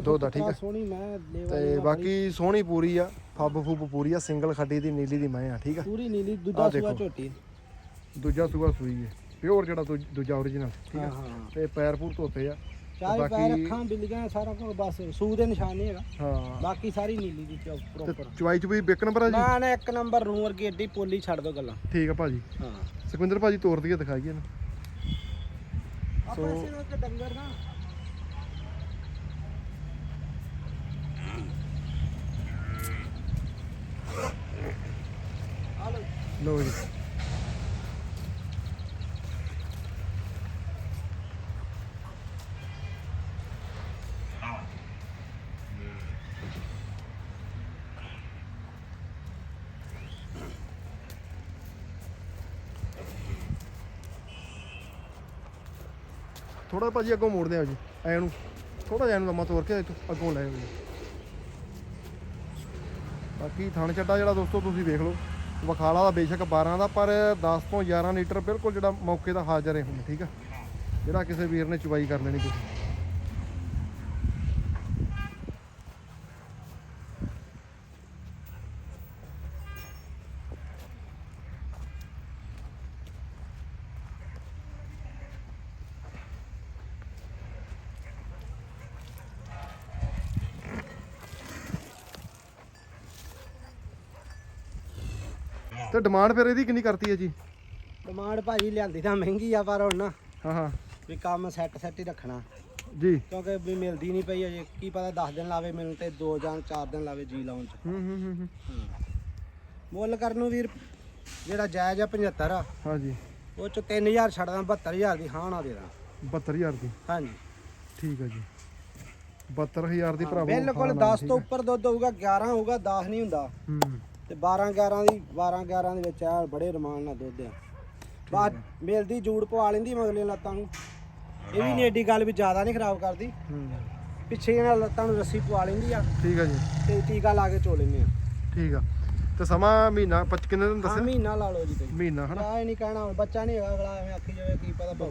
ਦੁੱਧ ਆ, ਠੀਕ ਆ। ਸੋਹਣੀ ਮੈਂ ਤੇ ਬਾਕੀ ਸੋਹਣੀ ਪੂਰੀ ਆ ਫੱਬ ਫੁੱਬ ਪੂਰੀ ਆ ਸਿੰਗਲ ਖੱਡੀ ਦੀ ਨੀਲੀ ਦੀ ਮੈਂ ਆ ਠੀਕ ਆ? ਪੂਰੀ ਨੀਲੀ ਦੂਜਾ। ਸੂਆ ਝੋਟੀ। ਦੂਜਾ ਸੂਆ ਸੂਈ ਹੈ ਪਿਓਰ ਜਿਹੜਾ ਦੂ- ਦੂਜਾ origignal ਠੀਕ ਹਾਂ ਆ ਤੇ ਪੈਰ ਪੂਰ ਧੋਤੇ ਆ। ਚਾਰੇ ਪੈਰ ਬਾਕੀ- ਅੱਖਾਂ ਬਿੱਲੀਆਂ ਸਾਰਾ ਕੁਝ ਬਸ ਸੂ ਦੇ ਨਿਸ਼ਾਨ ਨਹੀਂ ਹੈਗਾ। ਹਾਂ। ਬਾਕੀ ਸਾਰੀ ਨੀਲੀ ਦੀ ਤੇ ਪ੍ਰੋਪਰ ਚਵਾਈ ਚ ਵੀ ਬਿਕ ਨੰਬਰ ਆ ਜੀ? ਨਾ ਨਾ ਇੱਕ ਨੰਬਰ ਰੂਮ ਵਰਗੀ ਏਡੀ ਪੋਲੀ ਛੱਡ ਦੋ ਗੱਲਾਂ। ਠੀਕ ਆ ਭਾਜੀ। ਹਾਂ। ਸੁਖਵਿੰਦਰ ਭਾਜੀ ਤੋਰ ਦਈਏ ਦਿਖਾਈਏ ਇਹਨੂੰ। ਆਪਾਂ ਨੂੰ ਇੱਕ ਡੰਗਰ ਨਾ ਲਓ ਜੀ। ਥੋੜਾ ਭਾਜੀ ਅੱਗੋਂ ਮੋੜਦੇ ਆ ਜੀ, ਐ ਨੂੰ। ਥੋੜਾ ਜਿਹਾ ਇਹਨੂੰ ਲੰਮਾ ਤੋਰ ਕੇ ਇੱਥੋਂ ਅੱਗੋਂ ਲੈ ਆਓ ਜੀ। ਬਾਕੀ ਥਣ ਚੱਡਾ ਜਿਹੜਾ ਦੋਸਤੋ ਤੁਸੀਂ ਵੇਖ ਲਓ, ਵਖਾਲਾ ਦਾ ਬੇਸ਼ੱਕ 12 ਦਾ, ਪਰ 10 ਤੋਂ 11 ਲੀਟਰ ਬਿਲਕੁਲ ਜਿਹੜਾ ਮੌਕੇ ਦਾ ਹਾਜ਼ਰ ਹੈ ਹੁਣ, ਠੀਕ ਆ? ਜਿਹੜਾ ਕਿਸੇ ਵੀਰ ਨੇ ਚੁਬਾਈ ਕਰ ਲੈਣੀ ਕੋਈ। ਤੇ ਡਿਮਾਂਡ ਫਿਰ ਇਹਦੀ ਕਿੰਨੀ ਕਰਤੀ ਹੈ ਜੀ? ਡਿਮਾਂਡ ਭਾਜੀ ਲਿਆਂਦੀ ਤਾਂ ਮਹਿੰਗੀ ਆ ਪਰ ਹੁਣ ਨਾ ਹਾਂ ਹਾਂ। ਵੀ ਕੰਮ ਸੈੱਟ ਸੈੱਟ ਹੀ ਰੱਖਣਾ। ਜੀ। ਕਿਉਂਕਿ ਵੀ ਮਿਲਦੀ ਨਹੀਂ ਪਈ ਅਜੇ। ਕੀ ਪਤਾ 10 ਦਿਨ ਲਾਵੇ ਮੈਨੂੰ ਤੇ 2 ਜਾਂ 4 ਦਿਨ ਲਾਵੇ ਜੀ ਲਾਉਣ ਚ। ਹੂੰ ਹੂੰ ਹੂੰ ਹੂੰ। ਮੁੱਲ ਕਰਨ ਨੂੰ ਵੀਰ ਜਿਹੜਾ ਜਾਇਜ਼ ਆ 75 ਆ। ਹਾਂ ਜੀ। ਉਹ ਚ 3000 ਛੱਡਦਾ 72000 ਦੀ ਹਾਂ ਨਾ ਦੇ ਦਾਂ। 72000 ਦੀ? ਹਾਂਜੀ। ਠੀਕ ਹੈ ਜੀ। 72000 ਦੀ ਭਰਾਵੋ ਬਿਲਕੁਲ ਹਾਂ ਨਾ, 10 ਤੋਂ ਉੱਪਰ ਦੁੱਧ ਹੋਊਗਾ 11 ਹੋਊਗਾ 10 ਨਹੀਂ ਹੁੰਦਾ। ਹੂੰ। ਤੇ 12 11 ਦੀ 12 11 ਦੇ ਵਿੱਚ ਆ ਬੜੇ ਰਮਾਨ ਨਾਲ ਦੁੱਧ ਆ। ਬਾਅਦ ਮਿਲਦੀ ਜੂੜ ਪਵਾ ਲੈਂਦੀ ਮਗਲੇ ਲੱਤਾਂ ਨੂੰ। ਇਹ ਵੀ ਨਹੀਂ ਏਡੀ ਗੱਲ ਵੀ ਜ਼ਿਆਦਾ ਨਹੀਂ ਖਰਾਬ ਕਰਦੀ। ਹੂੰ। ਪਿੱਛੇ ਇਹਨਾਂ ਲੱਤਾਂ ਨੂੰ ਰੱਸੀ ਪਵਾ ਲੈਂਦੀ ਆ। ਠੀਕ ਹੈ ਜੀ। ਤੇ ਟੀਕਾ ਲਾ ਕੇ ਚੋ ਲੈਂਦੇ ਆ। ਠੀਕ ਆ। ਤੇ ਸਮਾਂ ਮਹੀਨਾ ਪੱਚ ਕਿੰਨੇ ਦਿਨ ਦੱਸਿਆ? ਮਹੀਨਾ ਲਾ ਲਓ ਜੀ ਤੁਸੀਂ। ਮਹੀਨਾ ਹਨਾ? ਆ ਨਹੀਂ ਕਹਿਣਾ ਹੁਣ ਬੱਚਾ ਨਹੀਂ ਹੈਗਾ ਅਗਲਾ ਐਵੇਂ ਆਖੀ ਜਾਵੇ ਕੀ ਪਤਾ ਪਾਉ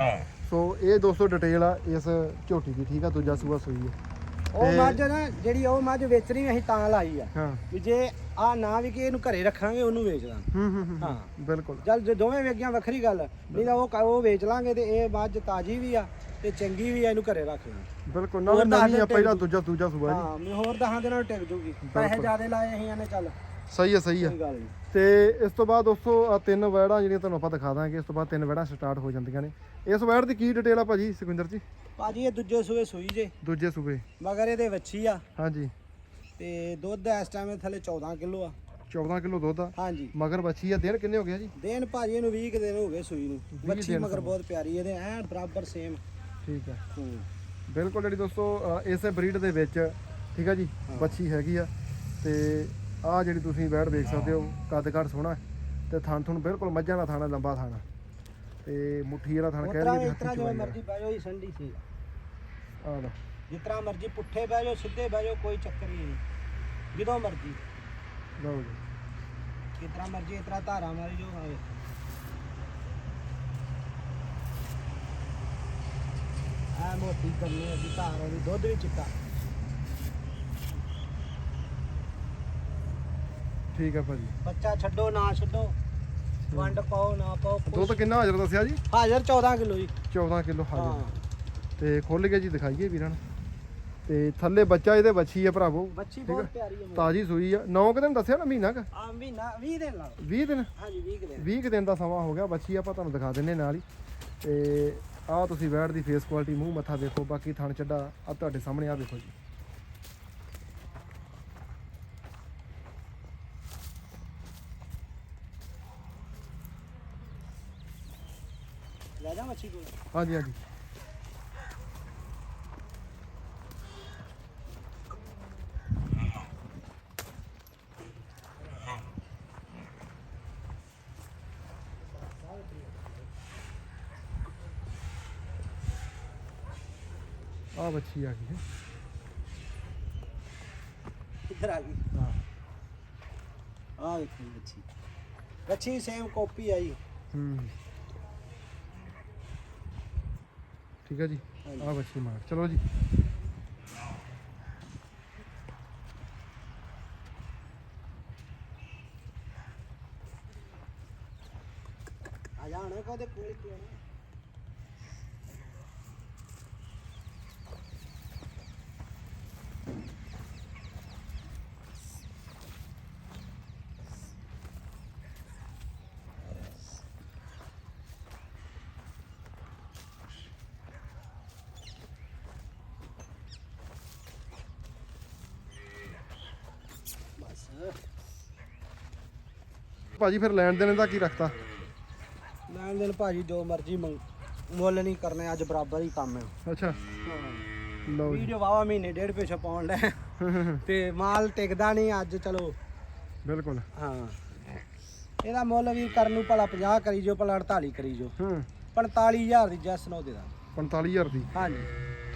ਹਾਂ। ਸੋ ਇਹ ਦੋਸਤੋ ਡਿਟੇਲ ਆ ਇਸ ਝੋਟੀ ਦੀ ਠੀਕ ਆ? ਦੂਜਾ ਸੂਆ ਸੂਈ ਹੈ ਉਹ ਮੱਝ ਨਾ ਜਿਹੜੀ ਉਹ ਮੱਝ ਵੇਚਣੀ ਅਸੀਂ ਤਾਂ ਲਾਈ ਆ। ਹਾਂ। ਵੀ ਜੇ ਆ ਨਾ ਵੀ ਕਿ ਇਹਨੂੰ ਘਰੇ ਰੱਖਾਂਗੇ ਉਹਨੂੰ ਵੇਚ ਦਾਂ ਹੂੰ ਹੂੰ ਹੂੰ ਹਾਂ। ਬਿਲਕੁਲ। ਜਦ ਜੇ ਦੋਵੇਂ ਵੇਗੀਆਂ ਵੱਖਰੀ ਗੱਲ। ਨਹੀਂ ਤਾਂ ਉਹ ਕ- ਉਹ ਵੇਚ ਲਾਂਗੇ ਤੇ ਇਹ ਮੱਝ ਤਾਜੀ ਵੀ ਆ ਤੇ ਚੰਗੀ ਵੀ ਆ ਇਹਨੂੰ ਘਰੇ ਰੱਖ ਲਾਂਗੇ। ਬਿਲਕੁਲ ਨਾਲੇ ਹੋਰ ਦੱਸ ਨਵੀਂ ਆ ਦੇ ਪਹਿਲਾ। ਦੂਜਾ ਦੂਜਾ ਸੂਆ ਜੀ ਹਾਂ ਮੈਂ ਹੋਰ ਦਹਾਂ ਦੇ ਨਾਲ ਟਿਕ ਜੂਗੀ। ਪੈਸੇ ਜ਼ਿਆਦੇ ਲਾਏ ਅਸੀਂ ਇਹਨੇ ਚੱਲ। ਸਹੀ ਆ ਸਹੀ ਗੱਲ ਨਹੀਂ ਤੇ ਇਸ ਤੋਂ ਬਾਅਦ ਦੋਸਤੋ ਆ ਤਿੰਨ ਵੈੜਾਂ ਜਿਹੜੀਆਂ ਤੁਹਾਨੂੰ ਆਪਾਂ ਦਿਖਾ ਦਾਂਗੇ ਇਸ ਤੋਂ ਬਾਅਦ ਤਿੰਨ ਵੈੜਾਂ ਸਟਾਰਟ ਹੋ ਜਾਂਦੀਆਂ ਨੇ। ਇਸ ਵੈੜ ਦੀ ਕੀ ਡਿਟੇਲ ਆ ਭਾਜੀ ਸੁਖਵਿੰਦਰ ਜੀ? ਭਾਜੀ ਇਹ ਦੂਜੇ ਸੂਏ ਸੂਈ ਜੇ। ਦੂਜੇ ਸੂਬੇ ਮਗਰ ਇਹਦੇ ਵੱਛੀ ਆ। ਹਾਂਜੀ। ਤੇ ਦੁੱਧ ਇਸ ਟਾਈਮ ਥੱਲੇ 14 ਕਿਲੋ ਆ। 14 ਕਿਲੋ ਦੁੱਧ ਆ। ਹਾਂਜੀ। ਮਗਰ ਬੱਚੀ ਆ ਦਿਨ ਕਿੰਨੇ ਹੋ ਗਿਆ ਜੀ? ਦੇਣ ਭਾਜੀ ਇਹਨੂੰ 20 ਕੁ ਦਿਨ ਹੋ ਗਏ ਸੂਈ ਨੂੰ। ਵੱਛੀ ਮਗਰ ਬਹੁਤ ਪਿਆਰੀ ਇਹਦੇ ਐ ਬਰਾਬਰ ਸੇਮ ਠੀਕ ਆ। ਹੂੰ। ਬਿਲਕੁਲ ਜਿਹੜੀ ਦੋਸਤੋ ਅ, ਇਸੇ ਬਰੀਡ ਦੇ ਵਿੱਚ ਠੀਕ ਆ ਜੀ ਬੱਚੀ ਹੈਗੀ ਆ। ਤੇ ਆ ਜਿਹੜੀ ਤੁਸੀਂ ਵੈੜ ਦੇਖ ਸਕਦੇ ਹੋ ਕੱਦ ਕਾਠ ਸੋਹਣਾ ਤੇ ਥਣ ਥਣ ਬਿਲਕੁਲ ਮੱਝਾਂ ਦਾ ਥਾਣਾ ਲੰਬਾ ਥਾਣਾ ਤੇ ਮੁੱਠੀ ਵਾਲਾ ਥਣ ਕਹਿ ਰਹੀ ਇਤਰਾ ਜਿਵੇਂ ਮਰਜ਼ੀ ਬਹਿ ਜਾਓ ਹੀ ਸੰਡੀ ਸੀ। ਆ ਲਓ। ਜਿਤਨਾ ਮਰਜ਼ੀ ਪੁੱਠੇ ਬਹਿ ਜਾਓ ਸਿੱਧੇ ਬਹਿ ਜਾਓ ਕੋਈ ਚੱਕਰ ਨਹੀਂ। ਜਦੋਂ ਮਰਜ਼ੀ। ਲਓ ਜੀ। ਜਿਤਨਾ ਮਰਜ਼ੀ ਇਤਰਾ ਧਾਰਾ ਮਾਰੀ ਜੋ ਆਵੇ ਆ ਮੋਟੀ ਕਰਨੀ ਹੈ ਜੀ ਧਾਰ ਉਹਦੀ ਦੁੱਧ ਵੀ ਚਿੱਟਾ। ਠੀਕ ਆ ਭਾਜੀ। ਬੱਚਾ ਛੱਡੋ ਨਾ ਛੱਡੋ। ਵੰਡ ਪਾਓ ਨਾ ਪਾਓ ਦੁੱਧ ਕਿੰਨਾ ਹਾਜ਼ਰ ਦੱਸਿਆ ਜੀ? ਹਾਜ਼ਰ 14 ਕਿਲੋ ਜੀ। 14 ਕਿਲੋ ਹਾਜ਼ਰ। ਤੇ ਖੁੱਲ ਕੇ ਜੀ ਦਿਖਾਈਏ ਵੀਰਾਂ ਨੂੰ। ਤੇ ਥੱਲੇ ਬੱਚਾ ਇਹਦੇ ਬੱਚੀ ਆ ਭਰਾਵੋ। ਬੱਚੀ ਬਹੁਤ। ਪਿਆਰੀ ਹੈ ਤਾਜੀ ਸੂਈ ਆ। 9 ਕੁ ਦਿਨ ਦੱਸਿਆ ਨਾ ਮਹੀਨਾ ਕ? ਆ ਮਹੀਨਾ 20 ਦਿਨ ਲਾ ਲਓ। 20 ਦਿਨ? ਹਾਂਜੀ 20 ਕੁ ਦਿਨ। 20 ਕੁ ਦਿਨ ਦਾ ਸਮਾਂ ਹੋ ਗਿਆ। ਬੱਚੀ ਆਪਾਂ ਤੁਹਾਨੂੰ ਦਿਖਾ ਦਿੰਨੇ ਨਾਲ ਹੀ। ਤੇ ਆਹ ਤੁਸੀਂ ਵੈੜ ਦੀ ਫੇਸ ਕੁਆਲਿਟੀ ਮੂੰਹ ਮੱਥਾ ਦੇਖੋ। ਬਾਕੀ ਥਣ ਚੱਡਾ ਆ ਤੁਹਾਡੇ ਸਾਹਮਣੇ ਆ ਦੇਖੋ ਜਾ ਮੱਛੀ ਕੋਲ ਹਾਂਜੀ ਹਾਂਜੀ। ਆ ਬੱਚੀ ਆ ਗਈ ਹੈ। ਇੱਧਰ ਆ ਗਈ। ਹਾਂ। ਆ ਵੇਖੋ ਮੱਛੀ ਮੱਛੀ ਸੇਮ ਕਾਪੀ ਆਈ। ਹੂੰ। ਠੀਕ ਹੈ ਜੀ? ਆ ਬੱਚੀ ਮਾਰ। ਚਲੋ ਜੀ। ਆ ਜਾ ਹੁਣ ਕਹਦੇ ਕੋਲ ਕੀ ਆਣਾ ਬਸ ਭਾਜੀ ਫਿਰ ਲੈਣ ਦੇਣ ਦਾ ਕੀ ਰੱਖਤਾ ਲੈਣ ਦੇਣ ਭਾਜੀ ਜੋ ਮਰਜ਼ੀ ਮੰਗ ਮੁੱਲ ਨਹੀਂ ਕਰਨੇ ਅੱਜ ਬਰਾਬਰ ਹੀ ਕੰਮ ਹੈ ਅੱਛਾ। ਲਓ ਜੀ। ਵੀਡੀਓ ਵਾਵਾ ਮਹੀਨੇ ਡੇਢ ਪਿਛੇ ਪਾਉਣ ਲੈ [laughs] ਤੇ ਮਾਲ ਟਿਕਦਾ ਨਹੀਂ ਅੱਜ ਚਲੋ। ਬਿਲਕੁਲ। ਹਾਂ। ਇਹਦਾ ਮੁੱਲ ਵੀ ਕਰਨ ਨੂੰ ਭਲਾ 50 ਕਰੀ ਜੋ ਭਲਾ 48 ਕਰੀ ਜੋ ਹੂੰ। 45000 ਦੀ ਜੈਸ ਨੋ ਦੇ ਦਾਂ। 45000 ਦੀ? ਹਾਂਜੀ।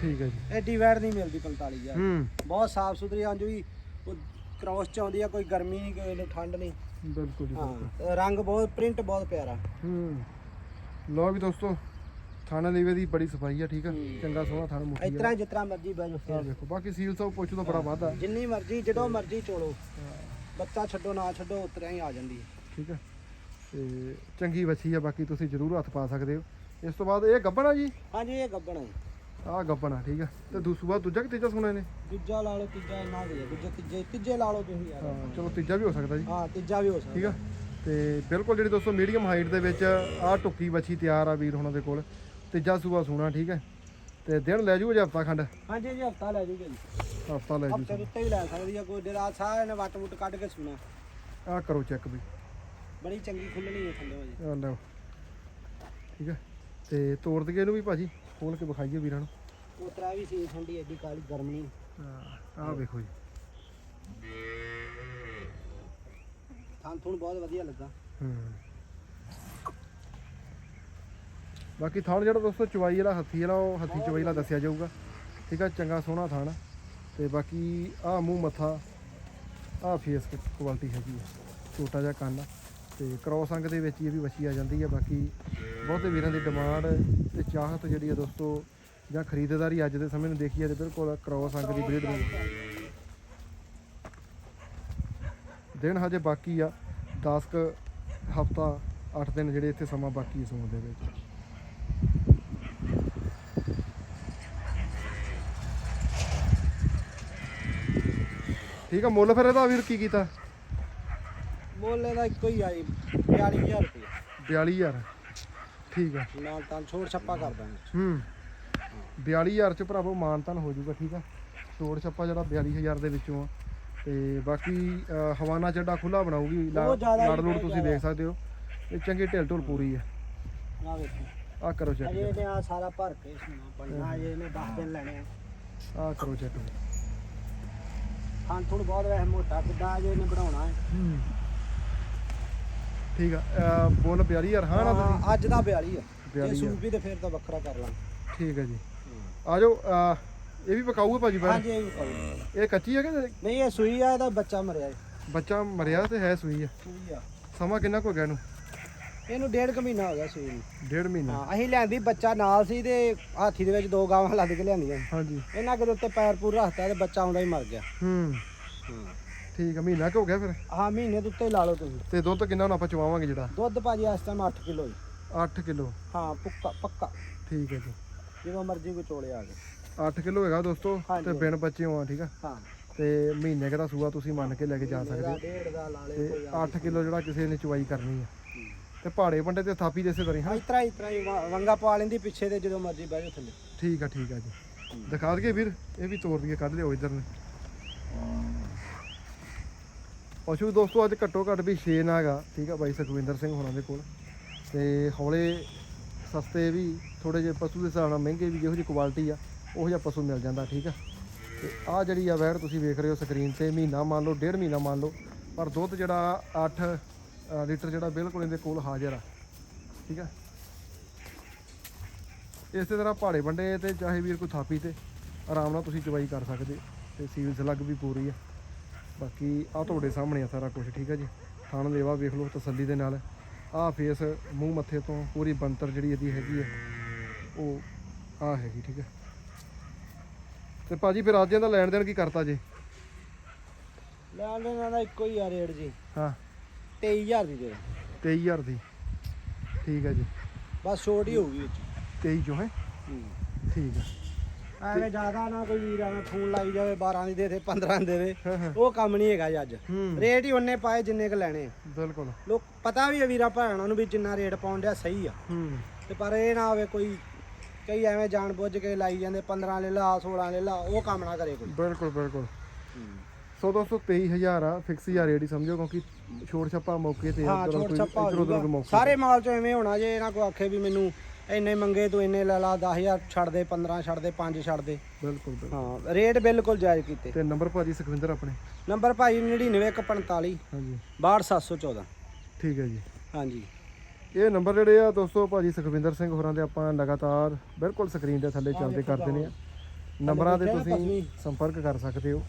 ਠੀਕ ਹੈ ਜੀ। ਐਡੀ ਵੈਟ ਨਹੀਂ ਮਿਲਦੀ 45000 ਹੂੰ। ਬਹੁਤ ਸਾਫ਼ ਸੁਥਰੀ ਅੰਜ ਵੀ ਉਹ ਕ੍ਰੋਸ ਚ ਆਉਂਦੀ ਆ ਕੋਈ ਗਰਮੀ ਨਹੀਂ ਕੋਈ ਠੰਡ ਨਹੀਂ। ਬਿਲਕੁਲ ਜੀ ਬਿਲਕੁਲ। ਹਾਂ ਰੰਗ ਬਹੁਤ ਪ੍ਰਿੰਟ ਬਹੁਤ ਪਿਆਰਾ। ਹੂੰ। ਲੋ ਵੀ ਦੋਸਤੋ ਥਾਣਾ ਲੀਵੇ ਦੀ ਬੜੀ ਸਫ਼ਾਈ ਆ ਠੀਕ ਆ? ਚੰਗਾ ਸੋਹਣਾ ਥਾਣਾ ਮੁੱਠੀ ਇਸ ਆ। ਤਰ੍ਹਾਂ ਜਿਸ ਤਰ੍ਹਾਂ ਮਰਜ਼ੀ ਬਹਿ ਜਾਓ। ਆਹ ਦੇਖੋ ਬਾਕੀ ਸੀਲ ਸਭ ਪੁੱਛ ਤੋਂ ਬੜਾ ਵਾਧਾ। ਜਿੰਨੀ ਮਰਜ਼ੀ ਜਦੋਂ ਮਰਜ਼ੀ ਚੋਲੋ। ਬੱਚਾ ਛੱਡੋ ਨਾ ਛੱਡੋ ਉਤਰਿਆ ਹੀ ਆ ਜਾਂਦੀ ਹੈ ਠੀਕ ਆ? ਤੇ ਚੰਗੀ ਵੱਛੀ ਆ ਬਾਕੀ ਤੁਸੀਂ ਜ਼ਰੂਰ ਹੱਥ ਪਾ ਸਕਦੇ ਹੋ। ਇਸ ਤੋਂ ਬਾਅਦ ਇਹ ਗੱਬਣ ਆ ਜੀ? ਹਾਂਜੀ ਇਹ ਗੱਬਣ ਹੈ ਆਹ ਗੱਬਣ ਆ ਠੀਕ ਆ। ਤੇ ਦੂਸਰਾ ਦੂਜਾ ਕਿ ਤੀਜਾ ਸੁਣਾ ਨੇ ਦੂਜਾ ਲਾ ਲਓ ਤੀਜਾ ਨਾ ਦੇ ਦੂਜੇ ਤੀਜੇ ਤੀਜੇ ਲਾ ਲਓ ਤੁਸੀਂ ਯਾਰ। ਹਾਂ ਚਲੋ ਤੀਜਾ ਵੀ ਹੋ ਸਕਦਾ ਜੀ। ਹਾਂ ਤੀਜਾ ਵੀ ਹੋ ਸਕਦਾ। ਠੀਕ ਆ? ਤੇ ਬਿਲਕੁਲ ਜਿਹੜੀ ਦੋਸਤੋ ਮੀਡੀਅਮ ਹਾਈਟ ਦੇ ਵਿੱਚ ਆਹ ਟੁੱਕੀ ਵੱਛੀ ਤਿਆਰ ਆ ਵੀਰ ਹੁਣਾਂ ਦੇ ਕੋਲ। ਤੀਜਾ ਸੂਆ ਸੂਣਾ ਠੀਕ ਹੈ ਤੇ ਦਿਨ ਲੈ ਜੂ ਜੇ ਹਫਤਾ ਖੰਡ? ਹਾਂਜੀ ਜੀ ਹਫਤਾ ਲੈ ਜੂਗੇ ਜੀ। ਹਫਤਾ ਲੈ ਜੂ ਹਫ਼ਤੇ ਉੱਤੇ ਵੀ ਲੈ ਸਕਦੀ ਆ ਕੋਈ। ਜਿਹੜਾ ਸਾਰਾ ਨੇ ਵੱਟ ਵੁੱਟ ਕੱਢ ਕੇ ਸੁਣਾ। ਆਹ ਕਰੋ ਚੈੱਕ ਵੀ। ਬੜੀ ਚੰਗੀ ਖੁੱਲਣੀ ਹੈ ਥੱਲੇ ਜੀ। ਆਹ ਲਓ। ਠੀਕ ਹੈ ਤੇ ਤੋੜ ਦਈਏ ਇਹਨੂੰ ਵੀ ਭਾਜੀ। ਖੋਲ ਕੇ ਵਿਖਾਈਏ ਵੀਰਾਂ ਨੂੰ। ਉਤਰਾ ਵੀ ਸੀ ਠੰਡੀ ਐਡੀ ਕਾਲੀ ਗਰਮ ਨਹੀਂ। ਆਹ ਵੇਖੋ ਜੀ। ਥਾਂ ਥੁਣ ਬਹੁਤ ਵਧੀਆ ਲੱਗਾ। ਹੂੰ। ਬਾਕੀ ਥਾਣ ਜਿਹੜਾ ਦੋਸਤੋ ਚਵਾਈ ਵਾਲਾ ਹੱਥੀ ਵਾਲਾ ਉਹ ਹੱਥੀ ਚਵਾਈ ਵਾਲਾ ਦੱਸਿਆ ਜਾਊਗਾ। ਠੀਕ ਆ ਚੰਗਾ ਸੋਹਣਾ ਥਾਣ ਤੇ ਬਾਕੀ ਆਹ ਮੂੰਹ ਮੱਥਾ ਆਹ ਫੇਸ ਕੁਆਲਿਟੀ ਹੈਗੀ ਆ। ਛੋਟਾ ਜਿਹਾ ਕੰਨ ਤੇ ਕ੍ਰੋਸ ਅੰਗ ਦੇ ਵਿੱਚ ਹੀ ਇਹ ਵੀ ਵੱਛੀ ਆ ਜਾਂਦੀ ਹੈ ਬਾਕੀ ਬਹੁਤੇ ਵੀਰਾਂ ਦੀ ਡਿਮਾਂਡ ਚਾਹਤ ਜਿਹੜੀ ਆ ਦੋਸਤੋ ਜਾਂ ਖਰੀਦਦਾਰੀ ਅੱਜ ਦੇ ਸਮੇਂ ਨੂੰ ਦੇਖੀਏ ਤੇ ਬਿਲਕੁਲ ਕ੍ਰੋਸ ਅੰਗ ਦੀ ਬਰੀਡ ਦੀ ਦਿਨ ਹਜੇ ਬਾਕੀ ਆ 10 ਕ ਹਫਤਾ 8 ਦਿਨ ਜਿਹੜੇ ਇੱਥੇ ਸਮਾਂ ਬਾਕੀ ਹੈ ਸੌਣ ਦੇ ਵਿੱਚ। ਠੀਕ ਆ ਮੁੱਲ ਫਿਰ ਇਹਦਾ ਵੀਰ ਕੀ ਕੀਤਾ? ਮੁੱਲ ਇਹਦਾ ਇੱਕੋ ਹੀ ਆ ਜੀ 42000 ਰੁਪਏ 42000 ਠੀਕ ਆ। ਨਾਲ ਤਾਂ ਛੋੜ ਛੱਪਾ ਕਰ ਦਾਂਗੇ। ਹੂੰ। 42000 ਚ ਭਰਾਵੋ ਮਾਨਤਨ ਹੋ ਜਾਊਗਾ ਠੀਕ ਆ। ਤੋੜ ਛੱਪਾ ਜਿਹੜਾ 42000 ਦੇ ਵਿੱਚੋਂ ਆ। ਤੇ ਬਾਕੀ ਹਵਾਨਾ ਚੱਡਾ ਖੁੱਲਾ ਬਣਾਉਗੀ ਹੀ ਲਾੜ ਲੂੜ ਤੁਸੀਂ ਦੇਖ ਸਕਦੇ ਹੋ। ਇਹ ਚੰਗੀ ਢਿੱਲ ਢੁੱਲ ਪੂਰੀ ਆ। ਆ ਵੇਖੋ। ਆ ਕਰੋ ਚੈੱਕ ਅਜੇ ਇਹਨੇ ਆ ਸਾਰਾ ਭਰ ਕੇ ਸੁਣਾ ਬਣਨਾ ਅਜੇ ਇਹਨੇ 10 ਦਿਨ ਲੈਣੇ ਆ। ਆ ਕਰੋ ਚੈੱਕ ਥਾਂ ਥੁਣ ਬਹੁਤ ਵੈਸੇ ਮੋਟਾ ਕਿੱਦਾਂ ਅਜੇ ਇਹਨੇ ਬਣਾਉਣਾ ਹੈ। ਠੀਕ ਆ ਅ, ਬੁੱਲ 42000 ਹਾਂ ਨਾ ਤੁਸੀਂ? ਹਾਂ, ਅੱਜ ਦਾ 42 ਆ। ਜੇ 42 ਆ। ਸੂਪੀ ਤੇ ਫਿਰ ਤਾਂ ਵੱਖਰਾ ਕਰ ਲਾਂਗੇ। ਠੀਕ ਹੈ ਜੀ। ਆ ਜਾਓ ਇਹ ਵੀ ਪਕਾਊਗਾ ਭਾਜੀ ਬਾਹਰ? ਹਾਂਜੀ ਇਹ ਵੀ ਪਾਓ। ਇਹ ਕੱਚੀ ਹੈ ਕਿ ਨਹੀਂ? ਇਹ ਸੂਈ ਆ ਇਹਦਾ ਬੱਚਾ ਮਰਿਆ ਹੈ ਬੱਚਾ ਮਰਿਆ ਤੇ ਹੈ ਸੂਈ ਆ। ਸੂਈ ਆ। ਸਮਾਂ ਕਿੰਨਾ ਕੁ ਹੋ ਗਿਆ ਇਹਨੂੰ? ਇਹਨੂੰ ਡੇਢ ਕੁ ਮਹੀਨਾ ਹੋ ਗਿਆ ਸੂਈ ਨੂੰ। ਡੇਢ ਮਹੀਨਾ। ਹਾਂ ਅਸੀਂ ਲਿਆਂਦੀ ਬੱਚਾ ਨਾਲ ਸੀ ਤੇ ਹਾਥੀ ਦੇ ਵਿੱਚ ਦੋ ਗਾਵਾਂ ਲੱਦ ਕੇ ਲਿਆਂਦੀਆਂ। ਹਾਂਜੀ। ਇਹਨਾਂ ਕਿਤੇ ਉੱਤੇ ਪੈਰ ਪੂਰ ਰੱਖਤਾ ਤੇ ਬੱਚਾ ਆਉਂਦਾ ਹੀ ਮਰ ਗਿਆ। ਹੂੰ। ਠੀਕ ਆ ਮਹੀਨਾ ਕੁ ਹੋ ਗਿਆ ਫਿਰ? ਹਾਂ ਮਹੀਨੇ ਦੇ ਉੱਤੇ ਹੀ ਲਾ ਲਓ ਤੁਸੀਂ। ਤੇ ਦੁੱਧ ਕਿੰਨਾ ਹੁਣ ਆਪਾਂ ਚਵਾਵਾਂਗੇ ਜਿਹੜਾ? ਦੁੱਧ ਭਾਜੀ ਇਸ ਟਾਈਮ 8 ਕਿਲੋ ਹੀ 8 ਕਿਲੋ। ਹਾਂ ਪੱਕਾ ਪੱਕਾ। ਠੀਕ ਹੈ ਜੀ। ਜਦੋਂ ਮਰਜ਼ੀ ਕੋਈ ਚੋਲੇ ਆ ਗਏ 8 ਕਿਲੋ ਹੈਗਾ ਦੋਸਤੋ। ਤੇ ਬਿਨ ਬੱਚਿਓ ਆ ਠੀਕ ਆ? ਹਾਂ। ਤੇ ਮਹੀਨੇ ਕੁ ਦਾ ਸੂਆ ਤੁਸੀਂ ਮੰਨ ਕੇ ਲੈ ਕੇ ਜਾ ਸਕਦੇ ਇਹਦਾ ਹੋ ਡੇਢ ਦਾ ਲਾ ਲੇ ਤੇ ਕੋਈ ਆ 8 ਕਿਲੋ ਜਿਹੜਾ ਕਿਸੇ ਨੇ ਚਵਾਈ ਕਰਨੀ ਆ। ਤੇ ਪਹਾੜੇ ਪੰਡੇ ਤੇ ਥਾਪੀ ਦੇ ਇਸੇ ਤਰ੍ਹਾਂ ਹੀ ਹਾਂ ਹੀ ਵ- ਵੰਗਾ ਪਾ ਲੈਂਦੀ ਪਿੱਛੇ ਤੇ ਜਦੋਂ ਮਰਜ਼ੀ ਬਹਿ ਜਾਓ ਥੱਲੇ। ਠੀਕ ਆ ਠੀਕ ਆ ਜੀ। ਦਿਖਾ ਦਈਏ ਵੀਰ ਇਹ ਵੀ ਤੋੜ ਦਈਏ ਕੱਢ ਲਿਓ ਇਧਰ ਨੇ। ਪਸ਼ੂ ਦੋਸਤੋ ਅੱਜ ਘੱਟੋ ਘੱਟ ਵੀ 6 ਨਾਗਾ ਠੀਕ ਆ ਬਾਈ ਸੁਖਵਿੰਦਰ ਸਿੰਘ ਹੋਰਾਂ ਦੇ ਕੋਲ। ਤੇ ਹੌਲੇ ਸਸਤੇ ਵੀ ਥੋੜੇ ਜਿਹੇ ਪਸ਼ੂ ਦੇ ਹਿਸਾਬ ਨਾਲ ਮਹਿੰਗੇ ਵੀ ਜਿਹੋ ਜਿਹੀ ਕੁਆਲਿਟੀ ਆ, ਉਹੋ ਜਿਹਾ ਪਸ਼ੂ ਮਿਲ ਜਾਂਦਾ, ਠੀਕ ਆ। ਤੇ ਆਹ ਜਿਹੜੀ ਆ ਵੈੜ ਤੁਸੀਂ ਵੇਖ ਰਹੇ ਹੋ ਸਕਰੀਨ ਤੇ, ਮਹੀਨਾ ਮੰਨ ਲਓ, ਡੇਢ ਮਹੀਨਾ ਮੰਨ ਲਓ, ਪਰ ਦੁੱਧ ਜਿਹੜਾ 8 ਲੀਟਰ ਜਿਹੜਾ ਬਿਲਕੁਲ ਇਹਦੇ ਕੋਲ ਹਾਜ਼ਰ ਆ। ਠੀਕ ਆ। ਇਸੇ ਤਰ੍ਹਾਂ ਪਹਾੜੇ ਵੰਡੇ ਤੇ, ਚਾਹੇ ਵੀਰ ਕੋਈ ਥਾਪੀ ਤੇ, ਆਰਾਮ ਨਾਲ ਤੁਸੀਂ ਚਵਾਈ ਕਰ ਸਕਦੇ ਤੇ ਸੀਲ ਸਲੱਗ ਵੀ ਪੂਰੀ ਆ। ਬਾਕੀ ਆ ਤੁਹਾਡੇ ਸਾਹਮਣੇ ਆ ਸਾਰਾ ਕੁਝ ਠੀਕ ਆ ਜੀ? ਥਣ ਲੇਵਾ ਵੇਖ ਲਓ ਤਸੱਲੀ ਦੇ ਨਾਲ। ਆਹ ਫੇਸ ਮੂੰਹ ਮੱਥੇ ਤੋਂ ਪੂਰੀ ਬੰਤਰ ਜਿਹੜੀ ਇਹਦੀ ਹੈਗੀ ਆ ਉਹ ਆ ਹੈਗੀ ਠੀਕ ਆ? ਤੇ ਭਾਜੀ ਫਿਰ ਅੱਜ ਇਹਦਾ ਲੈਣ ਦੇਣ ਕੀ ਕਰਤਾ ਜੀ? ਲੈਣ ਦੇ ਨਾਲ ਦਾ ਇੱਕੋ ਹੀ ਆ ਰੇਟ ਜੀ। ਹਾਂ। 23000 ਦੀ ਦੇ 23000 ਦੀ। ਠੀਕ ਆ ਜੀ। ਬਸ ਛੋਟ ਹੀ ਹੋਊਗੀ ਵਿੱਚ। 23 ਚੋਂ ਹੈ। ਠੀਕ ਆ। ਐਵੇਂ ਜ਼ਿਆਦਾ ਨਾ ਕੋਈ ਵੀਰ ਐਵੇਂ ਫੋਨ ਲਾਈ ਜਾਵੇ 12 ਦੀ ਦੇ ਦੇ 15 ਦੇ ਦੇ ਹਾਂ ਹਾਂ। ਉਹ ਕੰਮ ਨਹੀਂ ਹੈਗਾ ਜੀ ਅੱਜ। ਹੂੰ। ਰੇਟ ਹੀ ਉਹਨੇ ਪਾਏ ਜਿੰਨੇ ਕ ਲੈਣੇ ਆ। ਬਿਲਕੁਲ। ਲੋਕ ਪਤਾ ਵੀ ਹੈ ਵੀਰਾਂ ਭੈਣਾਂ ਨੂੰ ਵੀ ਜਿੰਨਾ ਰੇਟ ਪਾਉਣ ਡਿਆ ਸਹੀ ਆ। ਹੂੰ। ਤੇ ਪਰ ਇਹ ਨਾ ਹੋਵੇ ਕੋਈ ਕਈ ਐਵੇਂ ਜਾਣ ਬੁੱਝ ਕੇ ਲਾਈ ਜਾਂਦੇ 15 ਲੈ ਲਾ 16 ਲੈ ਲਾ ਉਹ ਕੰਮ ਨਾ ਕਰੇ ਕੋਈ। ਬਿਲਕੁਲ ਬਿਲਕੁਲ। ਸੋ ਦੋਸਤੋ 23000 ਆ ਫਿਕਸ ਹੀ ਆ ਰੇਟ ਹੀ ਸਮਝੋ ਕਿਉਂਕਿ ਛੋੜ ਛੱਪਾ ਮੌਕੇ ਤੇ ਹਾਂ ਇੱਧਰ ਛੋਟ ਕੋਈ- ਛੱਪਾ ਹੋ ਇੱਧਰ ਉੱਧਰ ਕੋਈ ਜਾਊਗਾ। ਮੌਕੇ ਸਾਰੇ ਮਾਲ ਚੋਂ ਐਵੇਂ ਹੋਣਾ ਜੇ ਇਹਨਾਂ ਕੋ ਆਖੇ ਵੀ ਮੈਨੂੰ ਇੰਨੇ ਮੰਗੇ ਤੂੰ ਇੰਨੇ ਲੈ ਲਾ 10000 ਛੱਡ ਦੇ 15 ਛੱਡ ਦੇ 5 ਛੱਡ ਦੇ। ਬਿਲਕੁਲ ਬਿਲਕੁਲ। ਹਾਂ ਰੇਟ ਬਿਲਕੁਲ ਜਾਇਜ਼ ਕੀਤੇ। ਤੇ ਨੰਬਰ ਭਾਜੀ ਸੁਖਵਿੰਦਰ ਆਪਣੇ? ਨੰਬਰ ਭਾਈ 99145 ਹਾਂਜੀ। 62714 ਠੀਕ ਹੈ ਜੀ। ਹਾਂਜੀ। ਇਹ ਨੰਬਰ ਜਿਹੜੇ ਆ ਦੋਸਤੋ ਭਾਜੀ ਸੁਖਵਿੰਦਰ ਸਿੰਘ ਹੋਰਾਂ ਦੇ ਆਪਾਂ ਲਗਾਤਾਰ ਬਿਲਕੁਲ ਸਕਰੀਨ ਦੇ ਥੱਲੇ ਚੱਲਦੇ ਕਰ ਦਿੰਦੇ ਆ ਨੰਬਰਾਂ ਤੇ ਤੁਸੀਂ ਸੰਪਰਕ ਕਰ ਸਕਦੇ ਹੋ।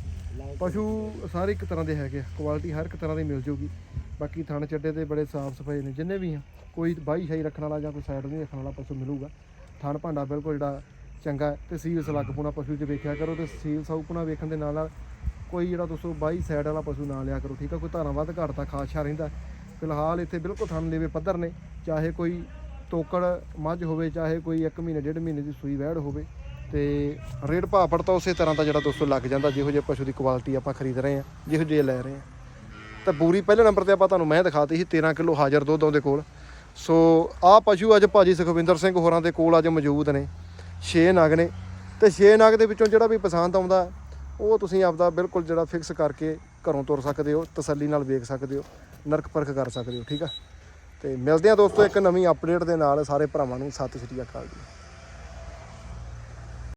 ਪਸ਼ੂ ਸਾਰੇ ਇੱਕ ਤਰ੍ਹਾਂ ਦੇ ਹੈਗੇ ਕੁਆਲਿਟੀ ਹਰ ਇੱਕ ਤਰ੍ਹਾਂ ਦੀ ਮਿਲ ਜੂਗੀ। ਬਾਕੀ ਥਣ ਚੱਡੇ ਤੇ ਬੜੇ ਸਾਫ਼ ਸਫ਼ਾਈ ਨੇ, ਜਿੰਨੇ ਵੀ ਆ, ਕੋਈ ਬਾਈ ਸ਼ਾਈ ਰੱਖਣ ਵਾਲਾ ਜਾਂ ਕੋਈ ਸਾਈਡ ਨਹੀਂ ਰੱਖਣ ਵਾਲਾ ਪਸ਼ੂ ਮਿਲੂਗਾ। ਥਣ ਭਾਂਡਾ ਬਿਲਕੁਲ ਜਿਹੜਾ ਚੰਗਾ ਹੈ ਤੇ ਸੀਲ ਸਲੱਗ ਪੁਣਾ ਪਸ਼ੂ 'ਚ ਵੇਖਿਆ ਕਰੋ ਤੇ ਸੀਲ ਸਾਊ ਪੁਣਾ ਵੇਖਣ ਦੇ ਨਾਲ ਨਾਲ ਕੋਈ ਜਿਹੜਾ ਦੋਸਤੋ ਬਾਈ ਸਾਈਡ ਵਾਲਾ ਪਸ਼ੂ ਨਾ ਲਿਆ ਕਰੋ, ਠੀਕ ਆ? ਕੋਈ ਧਾਰਾਂ ਵੱਧ ਘੱਟ ਤਾਂ ਖਾਸਾ ਰਹਿੰਦਾ ਫਿਲਹਾਲ ਇੱਥੇ ਬਿਲਕੁਲ ਥਣ ਲੇਵੇ ਪੱਧਰ ਨੇ, ਚਾਹੇ ਕੋਈ ਤੋਕੜ ਮੱਝ ਹੋਵੇ, ਚਾਹੇ ਕੋਈ 1 ਮਹੀਨੇ, ਡੇਢ ਮਹੀਨੇ ਦੀ ਸੂਈ ਵਹਿੜ ਹੋਵੇ ਤੇ ਰੇਟ ਭਾਅ ਪੜਤਾ ਉਸੇ ਤਰ੍ਹਾਂ ਦਾ ਜਿਹੜਾ ਦੋਸਤੋ ਲੱਗ ਜਾਂਦਾ, ਜਿਹੋ ਜਿਹੇ ਪਸ਼ੂ ਦੀ ਕੁਆਲਿਟੀ ਆਪਾਂ ਖਰੀਦ ਰਹੇ ਹਾਂ, ਜਿਹੋ ਜਿਹੇ ਲੈ ਰਹੇ ਹਾਂ। ਤਾਂ ਬੂਰੀ ਪਹਿਲੇ ਨੰਬਰ ਤੇ ਆਪਾਂ ਤੁਹਾਨੂੰ ਮੈਂ ਦਿਖਾਤੀ ਸੀ 13 ਕਿਲੋ ਹਾਜ਼ਰ ਦੁੱਧ ਉਹਦੇ ਕੋਲ। ਸੋ ਆਹ ਪਸ਼ੂ ਅੱਜ ਭਾਜੀ ਸੁਖਵਿੰਦਰ ਸਿੰਘ ਹੋਰਾਂ ਦੇ ਕੋਲ ਅੱਜ ਮੌਜੂਦ ਨੇ 6 ਨਗ ਨੇ। ਤੇ 6 ਨਗ ਦੇ ਵਿੱਚੋਂ ਜਿਹੜਾ ਵੀ ਪਸੰਦ ਆਉਂਦਾ, ਉਹ ਤੁਸੀਂ ਆਪਦਾ ਬਿਲਕੁਲ ਜਿਹੜਾ ਫਿਕਸ ਕਰਕੇ ਘਰੋਂ ਤੁਰ ਸਕਦੇ ਹੋ, ਤਸੱਲੀ ਨਾਲ ਵੇਖ ਸਕਦੇ ਹੋ, ਨਰਕ ਪਰਖ ਕਰ ਸਕਦੇ ਹੋ, ਠੀਕ ਆ? ਤੇ ਮਿਲਦੇ ਆ ਦੋਸਤੋ ਇੱਕ ਨਵੀਂ ਅਪਡੇਟ ਦੇ ਨਾਲ, ਸਾਰੇ ਭਰਾਵਾਂ ਨੂੰ ਸਤਿ ਸ਼੍ਰੀ ਅਕਾਲ ਜੀ।